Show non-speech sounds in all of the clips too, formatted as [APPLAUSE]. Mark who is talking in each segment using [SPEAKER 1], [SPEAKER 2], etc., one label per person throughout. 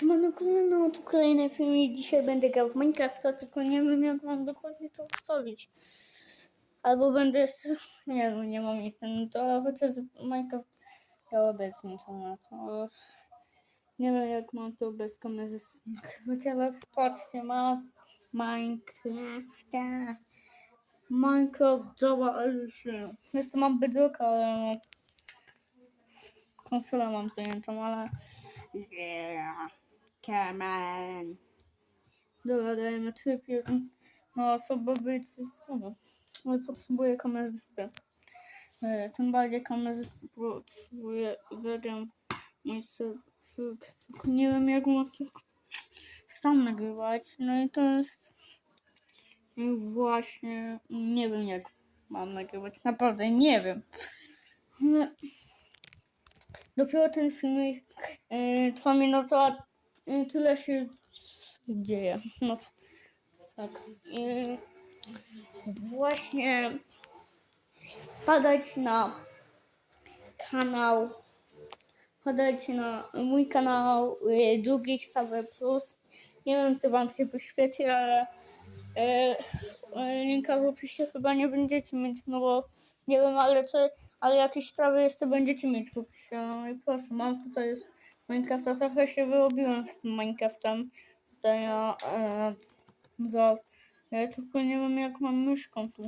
[SPEAKER 1] Siemano, no tu kolejny film i dzisiaj będę grał w Minecrafta, tylko nie wiem jak mam dokładnie to ustawić. Albo będę, nie wiem, nie mam interneta, chociaż Minecraft działa bez internetu. Nie wiem jak mam to bez kamerzysty. Chociaż patrzcie, ma Minecrafta. Minecraft działa, ale się. Jeszcze mam Bedrocka, ale konsolę mam zajętą, ale yeah, come on. Dobra, dajemy jeden. No, osobowy wszystko. Ale potrzebuję kamerzysty. E, Tym bardziej kamerzysty potrzebuję zagram mój serwer. Tylko nie wiem jak mam sam nagrywać. No i to jest właśnie nie wiem jak mam nagrywać. Naprawdę nie wiem. Ale dopiero ten filmik yy, trwa minutę, a yy, tyle się dzieje. No tak. Yy, właśnie padać na kanał, padać na mój kanał yy, drugi Plus. Nie wiem, czy wam się wyświetli, ale yy, linka w opisie chyba nie będziecie mieć, no bo nie wiem, ale co, ale jakieś sprawy jeszcze będziecie mieć opisie. No i proszę, mam tutaj Minecrafta, trochę się wyrobiłem z tym Minecraftem. Tutaj ja, e, za, ja tylko nie wiem jak mam myszką tu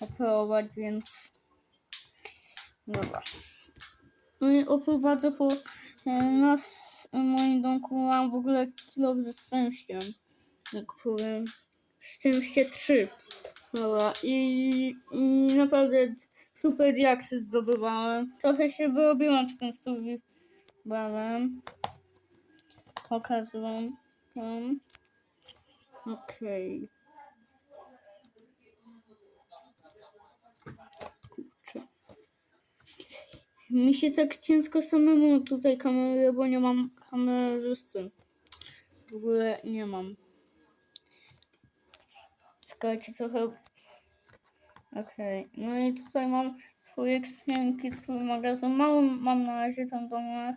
[SPEAKER 1] operować, więc dobra. No i oprowadzę po e, nas w moim domku mam w ogóle kilo ze szczęściem. Jak powiem. Szczęście 3. Dobra, i, i naprawdę super diaksy zdobywałem. Trochę się wyrobiłam z tym survivalem. Pokazuję wam. Okej. Kurczę. Mi się tak ciężko samemu tutaj kameruje, bo nie mam kamerzysty. W ogóle nie mam. Czekajcie trochę. Okej, no i tutaj mam swoje skrzynki, swój magazyn. Mało mam na razie ten domek.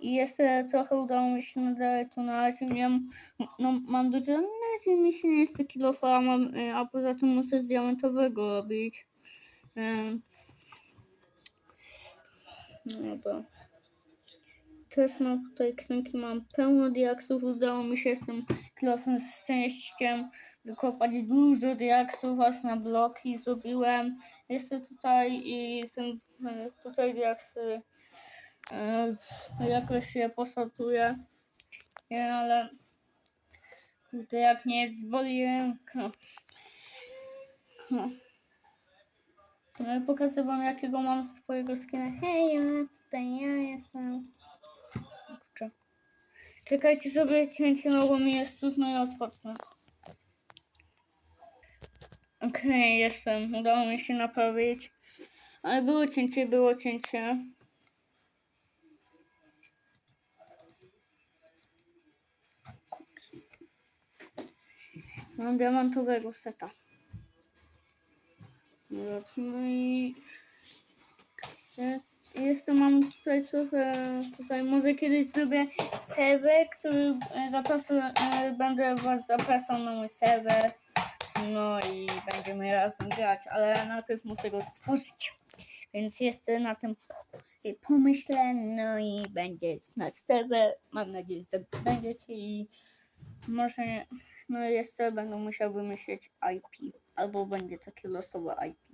[SPEAKER 1] I jeszcze trochę udało mi się nadać tu na razie miałem, no mam dużo, na razie mi się nie chce kilofa, a, mam, y, a poza tym muszę z diamentowego robić. Więc... No dobra. Też mam tutaj skrzynki, mam pełno diaksów, udało mi się tym kilofem z szczęściem wykopać dużo diaksów, aż na bloki zrobiłem. Jeszcze tutaj i ten, y, tutaj diaksy e, jakoś się posortuję. Nie, ale kurde, jak nie zboli. No. No i pokażę wam jakiego mam swojego skina. Hej, tutaj ja jestem. Czekajcie cięcie no bo mi jest trudno i odpocznę. Okej, jestem. Udało mi się naprawić. Ale było cięcie, było cięcie. Mam diamentowego seta. No i ja jeszcze mam tutaj trochę, tutaj może kiedyś zrobię serwer, który e, zapraszam, e, będę was zapraszał na mój serwer. No i będziemy razem grać, ale najpierw muszę go stworzyć. Więc jeszcze na tym po- pomyślę, no i będzie nasz serwer. Mam nadzieję, że będziecie i może no jeszcze będę musiał wymyślić IP, albo będzie takie losowe IP.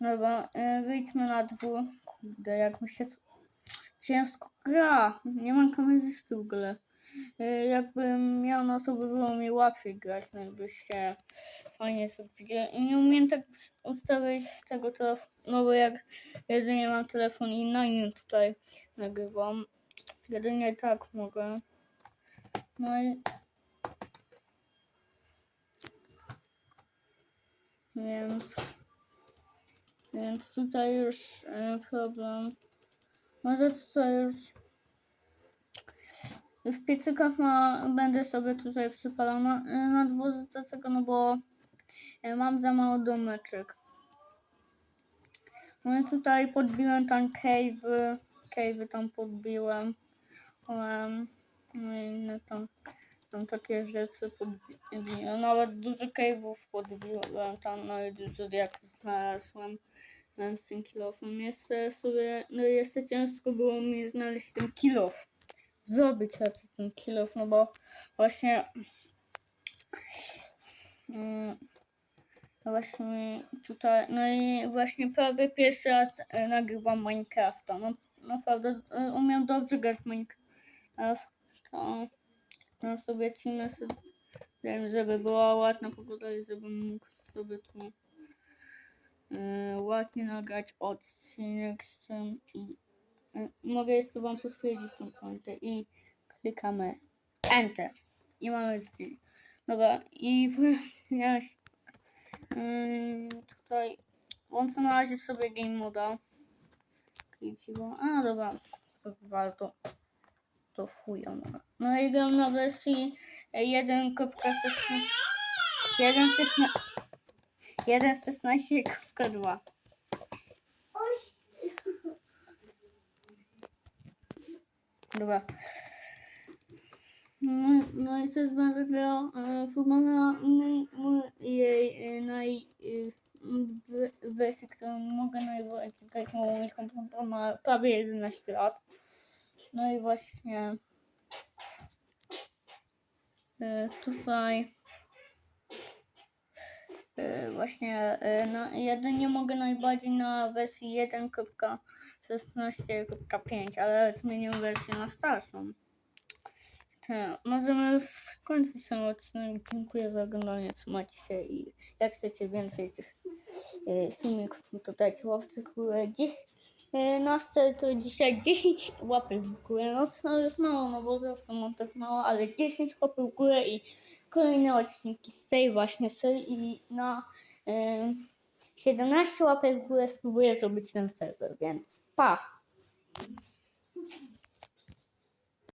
[SPEAKER 1] Dobra, y, wyjdźmy na dwór. Kurde, jak mi się ciężko gra. Nie mam kamerzysty w ogóle. Y, Jakbym miał na sobie, było mi łatwiej grać, no jakbyście fajnie sobie. I nie umiem tak ustawić tego telefonu, no bo jak jedynie mam telefon i na nim tutaj nagrywam. Jedynie tak mogę. No i Więc, więc tutaj już e, problem. Może tutaj już w piecykach ma, będę sobie tutaj przypalał na, na dworze dlatego, no bo e, mam za mało domeczek. No i tutaj podbiłem tam cave'y, cave'y tam podbiłem. No i no tam, tam takie rzeczy podbiłem. Nawet dużo cave'ów podbiłem tam, no i dużo jak znalazłem e, z tym kilofem. Jeszcze sobie, no jeszcze ciężko było mi znaleźć ten kilof. Zrobić raczej ten kilof, no bo właśnie mm, no właśnie tutaj, no i właśnie prawie pierwszy raz e, nagrywam Minecrafta. No naprawdę e, umiem dobrze grać w Minecraft. To no sobie cinę sobie, żeby była ładna pogoda i żebym mógł sobie tu e, ładnie nagrać odcinek z tym i e, mogę jeszcze wam potwierdzić tą kontę i klikamy Enter i mamy zdjęcie. Dobra, i [LAUGHS] ja Ym, tutaj włączę na razie sobie game moda. Kliciwo. A dobra, to warto. To chuja. dobra. No i gram na wersji 1.16 1.16.2 Dobra. No, no i też będę grał e, chyba na jej e, naj, e, wersji, którą mogę najbardziej grać, bo mój komputer ma prawie 11 lat. No i właśnie e, tutaj e, właśnie e, na, jedynie mogę najbardziej na wersji 1.16.5, ale zmienię wersję na starszą. Tak, możemy skończyć ten odcinek. Dziękuję za oglądanie. Trzymajcie się i jak chcecie więcej tych filmików, no to dajcie łapce w górę. E, na ster to dzisiaj 10 łapek w górę. No to jest mało, no bo zawsze mam tak mało, ale 10 łapek w górę i kolejne odcinki z tej właśnie serii i na e, 17 łapek w górę spróbuję zrobić ten serwer, więc pa!